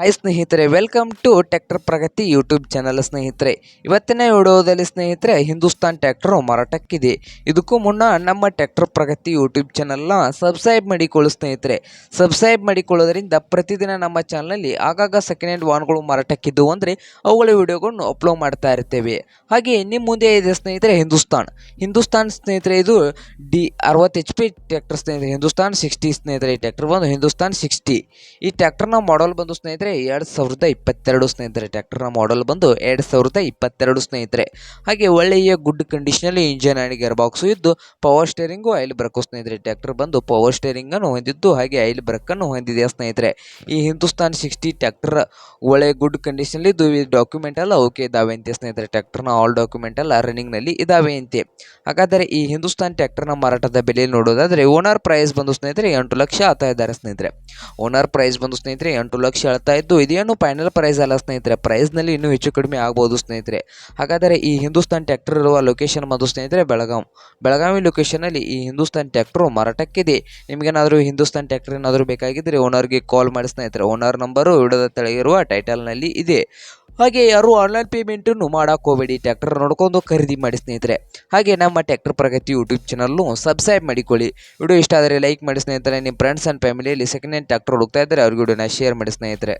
Hi ಸ್ನೇಹಿತರೆ welcome to tractor Pragati YouTube channel ಸ್ನೇಹಿತರೆ. ಇವತ್ತಿನ ವಿಡಿಯೋದಲ್ಲಿ ಸ್ನೇಹಿತರೆ, ಹಿಂದೂಸ್ತಾನ್ ಟ್ಯಾಕ್ಟರು ಮಾರಾಟಕ್ಕಿದೆ. ಇದಕ್ಕೂ ಮುನ್ನ ನಮ್ಮ ಟ್ಯಾಕ್ಟರ್ ಪ್ರಗತಿ ಯೂಟ್ಯೂಬ್ ಚಾನಲ್ನ ಸಬ್ಸ್ಕ್ರೈಬ್ ಮಾಡಿಕೊಳ್ಳು ಸ್ನೇಹಿತರೆ. ಸಬ್ಸ್ಕ್ರೈಬ್ ಮಾಡಿಕೊಳ್ಳೋದ್ರಿಂದ ಪ್ರತಿದಿನ ನಮ್ಮ ಚಾನಲಲ್ಲಿ ಆಗಾಗ ಸೆಕೆಂಡ್ ಹ್ಯಾಂಡ್ ವಾಹನಗಳು ಮಾರಾಟಕ್ಕಿದ್ದವು ಅಂದರೆ ಅವುಗಳ ವಿಡಿಯೋಗಳನ್ನು ಅಪ್ಲೋಡ್ ಮಾಡ್ತಾ ಇರ್ತೇವೆ. ಹಾಗೆ ನಿಮ್ಮ ಮುಂದೆ ಇದೆ ಸ್ನೇಹಿತರೆ, ಹಿಂದೂಸ್ತಾನ್. ಹಿಂದೂಸ್ತಾನ್ ಸ್ನೇಹಿತರೆ, ಇದು ಡಿ ಅರವತ್ತು ಎಚ್ ಪಿ ಟ್ಯಾಕ್ಟರ್ ಸ್ನೇಹಿತರೆ. ಹಿಂದೂಸ್ತಾನ್ ಸಿಕ್ಸ್ಟಿ ಸ್ನೇಹಿತರೆ ಈ ಟ್ಯಾಕ್ಟರ್ ಬಂದು, ಹಿಂದೂಸ್ತಾನ್ ಸಿಕ್ಸ್ಟಿ ಈ ಟ್ಯಾಕ್ಟರ್ನ ಮಾಡಲ್ ಬಂದು ಸ್ನೇಹಿತರೆ ಎರಡು ಸಾವಿರದ ಇಪ್ಪತ್ತೆರಡು ಸ್ನೇಹಿತರೆ ಟ್ರ್ಯಾಕ್ಟರ್ನ ಮಾಡಲ್ ಬಂದು ಎರಡು ಸಾವಿರದ ಇಪ್ಪತ್ತೆರಡು ಸ್ನೇಹಿತರೆ. ಹಾಗೆ ಒಳ್ಳೆಯ ಗುಡ್ ಕಂಡೀಷನಲ್ಲಿ ಇಂಜಿನ್ ಆ್ಯಂಡ್ ಗೇರ್ ಬಾಕ್ಸು ಇದ್ದು ಪವರ್ ಸ್ಟೇರಿಂಗು ಆಯಿಲ್ ಬ್ರಕ್ಕು ಸ್ನೇಹಿತರೆ ಟ್ಯಾಕ್ಟರ್ ಬಂದು ಪವರ್ ಸ್ಟೇರಿಂಗನ್ನು ಹೊಂದಿದ್ದು, ಹಾಗೆ ಆಯಿಲ್ ಬ್ರಕ್ಕನ್ನು ಹೊಂದಿದೆ ಸ್ನೇಹಿತರೆ. ಈ ಹಿಂದೂಸ್ತಾನ್ ಸಿಕ್ಸ್ಟಿ ಟ್ಯಾಕ್ಟರ್ ಒಳ್ಳೆಯ ಗುಡ್ ಕಂಡೀಷನಲ್ಲಿ ಇದು ಈ ಡಾಕ್ಯುಮೆಂಟ್ ಎಲ್ಲ ಓಕೆ ಇದಾವೆ ಅಂತೆ ಸ್ನೇಹಿತರೆ. ಟ್ರ್ಯಾಕ್ಟರ್ನ ಆಲ್ ಡಾಕ್ಯುಮೆಂಟ್ ಎಲ್ಲ ರನ್ನಿಂಗ್ನಲ್ಲಿ ಇದಾವೆ ಅಂತೆ. ಹಾಗಾದರೆ ಈ ಹಿಂದೂಸ್ತಾನ್ ಟ್ರ್ಯಾಕ್ಟರ್ನ ಮಾರಾಟದ ಬೆಲೆ ನೋಡೋದಾದರೆ ಓನರ್ ಪ್ರೈಸ್ ಬಂದು ಸ್ನೇಹಿತರೆ ಎಂಟು ಲಕ್ಷ ಆಗ್ತಾ ಇದ್ದಾರೆ ಸ್ನೇಹಿತರೆ. ಓನರ್ ಪ್ರೈಸ್ ಬಂದು ಸ್ನೇಹಿತರೆ ಎಂಟು ಲಕ್ಷ ಹೇಳ್ತಾ ಇದ್ದು ಇದೇನು ಫೈನಲ್ ಪ್ರೈಸ್ ಅಲ್ಲ ಸ್ನೇಹಿತರೆ. ಪ್ರೈಸ್ನಲ್ಲಿ ಇನ್ನೂ ಹೆಚ್ಚು ಕಡಿಮೆ ಆಗ್ಬೋದು ಸ್ನೇಹಿತರೆ. ಹಾಗಾದರೆ ಈ ಹಿಂದೂಸ್ತಾನ್ ಟ್ರ್ಯಾಕ್ಟರ್ ಇರುವ ಲೊಕೇಶನ್ ಬಂದು ಸ್ನೇಹಿತರೆ, ಬೆಳಗಾಂ. ಬೆಳಗಾವಿ ಲೊಕೇಶನಲ್ಲಿ ಈ ಹಿಂದೂಸ್ತಾನ್ ಟ್ರ್ಯಾಕ್ಟರ್ ಮಾರಾಟಕ್ಕಿದೆ. ನಿಮಗೇನಾದರೂ ಹಿಂದೂಸ್ತಾನ್ ಟ್ರ್ಯಾಕ್ಟರ್ ಏನಾದರೂ ಬೇಕಾಗಿದ್ದರೆ ಓನರ್ಗೆ ಕಾಲ್ ಮಾಡಿ ಸ್ನೇಹಿತರೆ. ಓನರ್ ನಂಬರು ವಿಡಿಯೋದ ತೆಳಗಿರುವ ಟೈಟಲ್ನಲ್ಲಿ ಇದೆ. ಹಾಗೆ ಯಾರು ಆನ್ಲೈನ್ ಪೇಮೆಂಟನ್ನು ಮಾಡೋಕೆ ಹೋಗಬೇಡಿ. ಟ್ರ್ಯಾಕ್ಟರ್ ನೋಡ್ಕೊಂಡು ಖರೀದಿ ಮಾಡಿ ಸ್ನೇಹಿತರೆ. ಹಾಗೆ ನಮ್ಮ ಟ್ರ್ಯಾಕ್ಟರ್ ಪ್ರಗತಿ ಯೂಟ್ಯೂಬ್ ಚಾನಲ್ನು ಸಬ್ಸ್ಕ್ರೈಬ್ ಮಾಡಿಕೊಳ್ಳಿ. ವಿಡಿಯೋ ಇಷ್ಟ ಆದರೆ ಲೈಕ್ ಮಾಡಿ ಸ್ನೇಹಿತರೆ. ನಿಮ್ಮ ಫ್ರೆಂಡ್ಸ್ ಆ್ಯಂಡ್ ಫ್ಯಾಮಿಲಿಯಲ್ಲಿ ಸೆಕೆಂಡ್ ಹ್ಯಾಂಡ್ ಟ್ರ್ಯಾಕ್ಟರ್ ಹುಡುಕ್ತಾ ಇದ್ದರೆ ಅವ್ರಿಗೆ ವಿಡಿಯೋನ ಶೇರ್ ಮಾಡಿ ಸ್ನೇಹಿತರೆ.